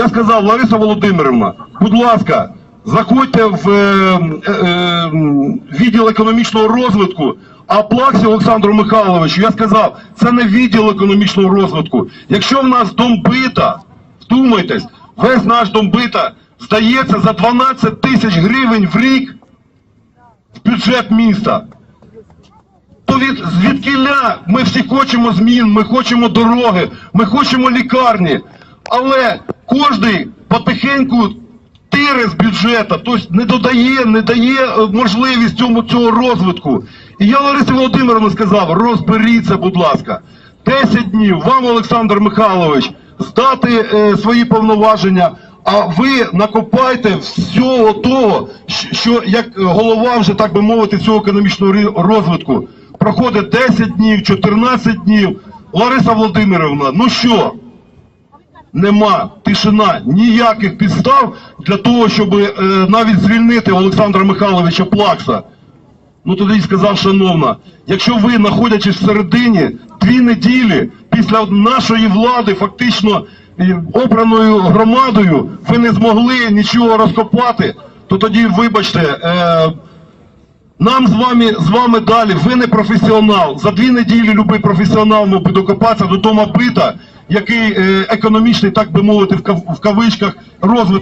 Я сказав, Лариса Володимирівна, будь ласка, заходьте в е, е, е, відділ економічного розвитку. А Плаксі Олександру Михайловичу, я сказав, це не відділ економічного розвитку. Якщо в нас домбита, вдумайтесь, весь наш домбита здається за 12 тисяч гривень в рік в бюджет міста. То від звідкиля ми всі хочемо змін, ми хочемо дороги, ми хочемо лікарні, але кожний потихеньку тире з бюджету, тобто не додає, не дає е, можливість цьому цього розвитку. І я Ларисі Володимировна сказав, розберіться, будь ласка, 10 днів вам, Олександр Михайлович, здати е, свої повноваження. А ви накопайте всього того, що як голова вже так би мовити цього економічного розвитку. Проходить 10 днів, 14 днів. Лариса Володимирівна, ну що? Нема тишина, ніяких підстав для того, щоб е, навіть звільнити Олександра Михайловича Плакса. Ну тоді сказав, шановна, якщо ви, знаходячись всередині, дві неділі після нашої влади, фактично е, обраною громадою, ви не змогли нічого розкопати, то тоді, вибачте, е, нам з вами, з вами далі, ви не професіонал. За дві неділі любий професіонал мог би докопатися до дома бита, який е, економічний, так би мовити, в кав- в кавичках розвиток.